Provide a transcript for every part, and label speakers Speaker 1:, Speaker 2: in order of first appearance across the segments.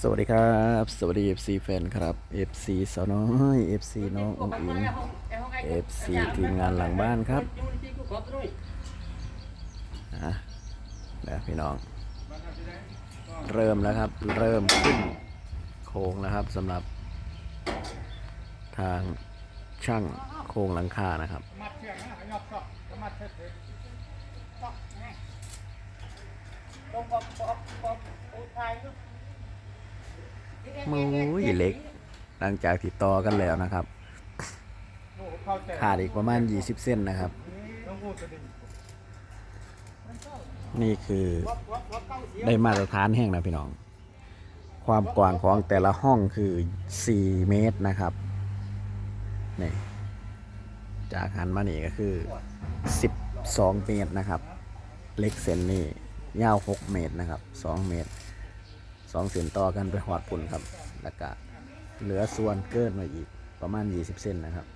Speaker 1: สวัสดีครับ สวัสดี FC แฟนครับ FC สาวน้อย FC น้ององอิง FC ทีมงานหลังบ้านครับอะนะพี่น้อง เริ่มแล้วครับ เริ่มขึ้นโค้งแล้วครับสำหรับทางช่างโครงหลังคานะครับ
Speaker 2: มือกนะยอบชอบมัดเชือก
Speaker 3: ลงปอกปอกปอกอุทัยลูก
Speaker 1: มือเล็ก หลังจากติดต่อกันแล้วนะครับ
Speaker 2: ขา
Speaker 1: ดอีกประมาณ 20 เส้นนะครับ นี่คือ
Speaker 2: วับวับวับเข้าเสีย
Speaker 1: ได้มาตรฐานแห่งนะพี่น้อง ความกว้างของแต่ละห้องคือ 4 เมตรนะครับนี่จากหันมานี่ก็คือ 12 เมตรนะครับ เล็กเส้นนี่ ยาว 6 เมตรนะครับ 2 เมตร 2 เส้นต่อกันไปหอดปุ่นครับ แล้วก็เหลือส่วนเกินมาอีกประมาณ 20 เส้นนะครับ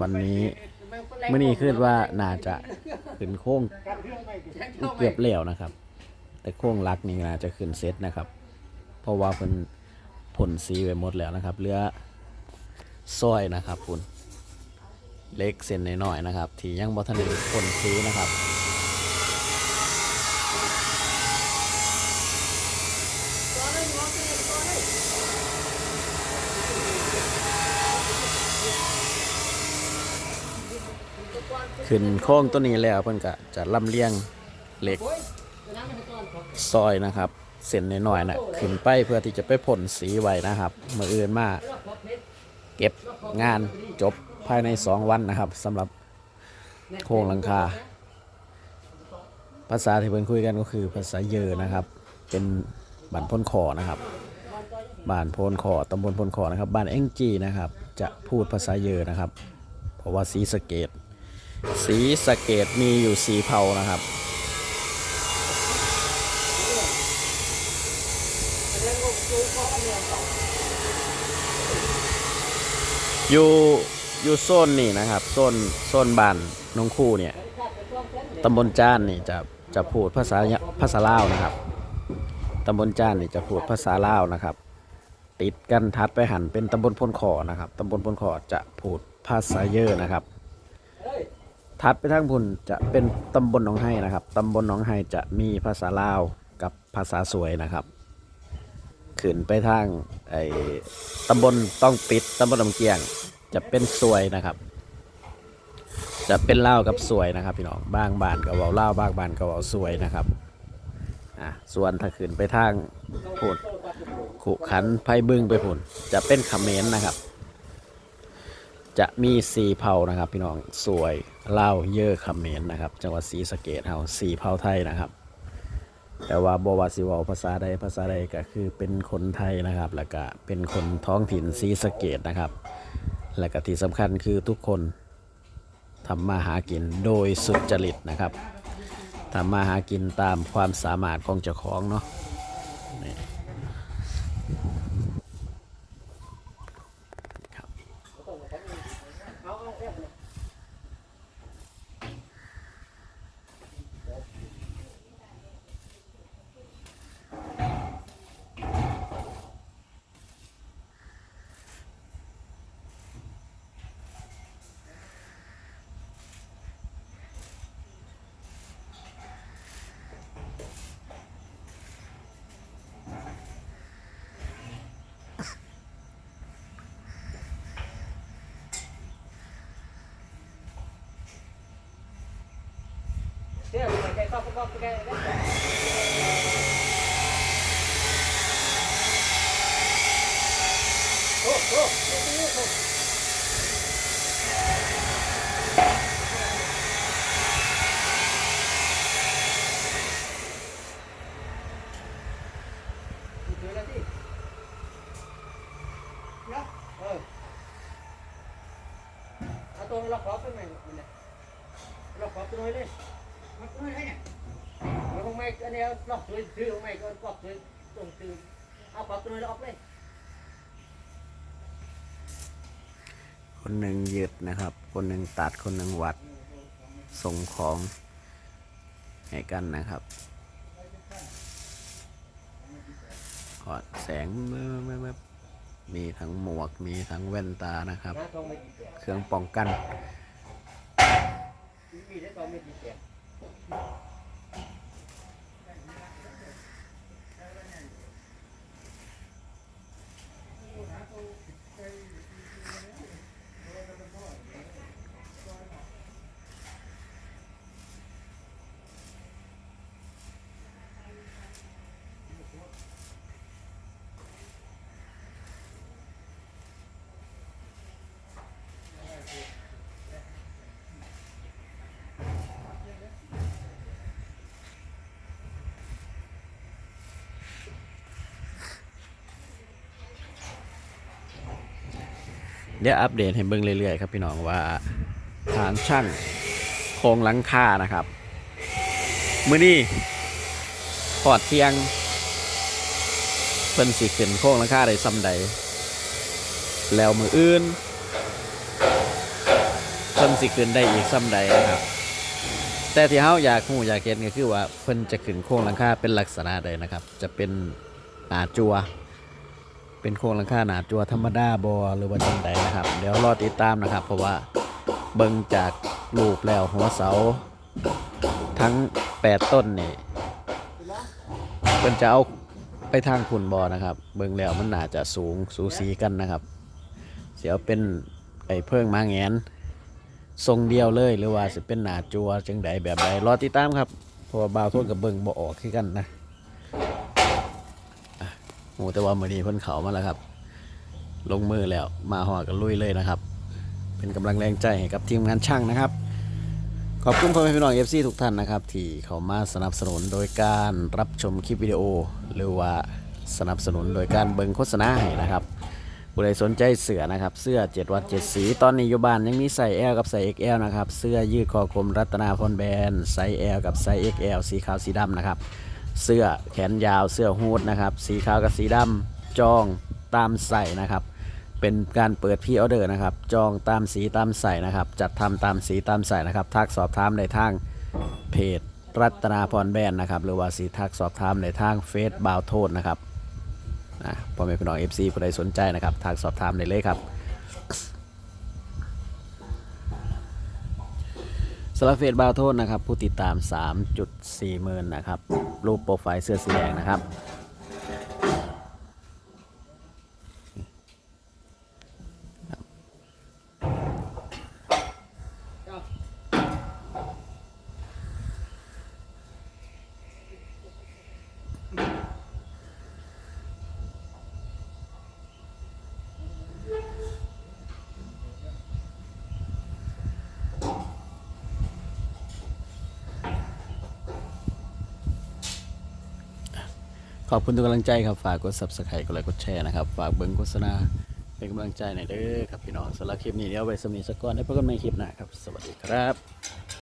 Speaker 1: วันนี้เมื่อนี้คิดว่าน่าจะขึ้นโค้ง
Speaker 2: เรื่องไม่ดี
Speaker 1: เกือบแล้วนะครับ แต่โค้งลักนี่น่าจะขึ้นเซตนะครับ เพราะว่าเพิ่นพ่นสีไปหมดแล้วนะครับเหลือซอยนะครับคุณ เล็กเส้นน้อยๆนะครับ ที่ยังบ่ทันได้พ่นสีนะครับขึ้นโค้งตัวนี้แล้วเพิ่นก็จะลำเลียงเหล็กซอยนะครับ เส้นน้อยๆนะขึ้นไปเพื่อที่จะไปพ่นสีไว้นะครับ มืออื่นมาเก็บงานจบ ภายใน 2 วันนะครับสำหรับโครงหลังคา ภาษาที่เพิ่นคุยกันก็คือภาษาเยอนะครับ เป็นบ้านพ้นคอนะครับบ้านโพนคอตำบลพนคอนะครับ บ้านเอ็งจีนะครับ จะพูดภาษาเยอนะครับ เพราะว่าสีสเกตสีสเกตมีอยู่สีเผานะครับอยู่ อยู่โซนนี่นะครับโซนโซนบ้านน้องคู่เนี่ยตำบลจ้านนี่จะจะพูดภาษาภาษาลาวนะครับตำบลจ้านนี่จะพูดภาษาลาวนะครับ ติดกันทัดไปหันเป็นตำบลพนขอนะครับตำบลพนขอจะพูดภาษาเยอนะครับถัดไปทางพุ่นจะเป็นตำบลหนองไห้นะครับตำบลหนองไห้จะมีภาษาลาวกับภาษาสวยนะครับขึ้นไปทางไอ้ตำบลต้องปิดตำบลลำเกียง จะเป็นสวยนะครับ จะเป็นเลากับสวยนะครับ พี่น้องบางบานก็เว้าลาบางบานก็เว้าสวยนะครับอะส่วนถ้าขึ้นไปทางพุ่นขุขันไพ่บึ้งไปพุ่นจะเป็นเขมรนะครับ จะมีสีเผานะครับ พี่น้องสวยเล่าเยอะคำเขมนนะครับ จังหวัดศรีสะเกดเฮาสีเผาไทยนะครับแต่ว่าบวาสิวาภาษาใดภาษาใดก็คือเป็นคนไทยนะครับ แล้วก็เป็นคนท้องถิ่นศรีสะเกดนะครับ และก็ที่สำคัญคือทุกคนทำมาหากินโดยสุจริตนะครับทำมาหากินตามความสามารถของเจ้าของเนาะ
Speaker 3: เดี๋ยวใจก็ก็ก็ ไม่อันนี้เราซื้อซื้อไม่ก็ก็ซื้อตรงซื้อเอาขอตัวเราออกเลย
Speaker 1: คนหนึ่งยึดนะครับ คนหนึ่งตัดคนหนึ่งวัดส่งของให้กันนะครับขอดแสงแว๊บๆๆมีทั้งหมวกมีทั้งแว่นตานะครับ เครื่องป้องกัน
Speaker 3: มีได้ตองไม่ดีแก่
Speaker 1: เดี๋ยวอัปเดตให้เบิ่งเรื่อยๆครับพี่น้องว่าทางช่างโครงหลังคานะครับ มื้อนี้พอดเทียงเพิ่นสิขึ้นโครงหลังคาได้ซ้ำใด แล้วมืออื่นเพิ่นสิขึ้นได้อีกซ้ำใดนะครับ แต่ที่เฮาอยากฮู้อยากเห็นก็คือว่าเพิ่นจะขึ้นโครงหลังคาเป็นลักษณะใดนะครับ จะเป็นหนาจัว เป็นโครงหลังคาหนาจัวธรรมดาบอหรือว่าจังใดนะครับ เดี๋ยวรอติดตามนะครับ เพราะว่าเบิ่งจากรูปแล้วหัวเสา ทั้ง 8 ต้นนี่เพิ่นจะเอาไปทางขุนบอนะครับ เบิ่งแล้วมันน่าจะสูงสูสีกันนะครับ เสียวเป็นไอ้เพิ่งมาแงนทรงเดียวเลยหรือว่าจะเป็นหนาจัวจังใดแบบใดรอติดตามครับเพราะว่าบาวโทษกับเบิ่งบ่ออกคือกันนะ โอ้แต่ว่ามือนี้เพิ่นเขามาแล้วครับ ลงมือแล้วมาหอกันลุยเลยนะครับ เป็นกำลังแรงใจให้กับทีมงานช่างนะครับ ขอบคุณพ่อแม่พี่น้องเอฟซีทุกท่านนะครับ ที่เขามาสนับสนุนโดยการรับชมคลิปวิดีโอ หรือว่าสนับสนุนโดยการเบิ่งโฆษณาให้นะครับผู้ใดสนใจเสื้อนะครับ เสื้อ7วัด7สี ตอนนี้อยู่บ้านยังมีใส่ L กับใส่ XL นะครับ เสื้อยืดคอกลมรัตนาพรแบรนด์ไซส์ L กับไซส์ XL สีขาวสีดำนะครับ เสื้อแขนยาวเสื้อฮูดนะครับ สีขาวกับสีดำจองตามใส่นะครับ เป็นการเปิดพรีออเดอร์นะครับ จองตามสีตามใส่นะครับ จัดทำตามสีตามใส่นะครับทักสอบถามในทางเพจรัตนาพรแบรนด์นะครับ หรือว่าสีทักสอบถามในทางเฟซบาวโทษนะครับนะพ่อแม่พี่น้อง FC ผู้ใดสนใจนะครับทักสอบถามได้เลยครับ สลาเฟตบาวโทษนะครับ ผู้ติดตาม 3.4หมื่นนะครับ รูปโปรไฟล์เสื้อสีแดงนะครับ ขอบคุณทุกกำลังใจครับฝากกด subscribe กดไลค์กดแชร์นะครับฝากเบิ่งโฆษณาเป็นกำลังใจหน่อยเด้อครับพี่น้องสำหรับคลิปนี้เดี๋ยวไว้สมีสกก่อนได้พบกันใหม่คลิปหน้าครับ สวัสดีครับ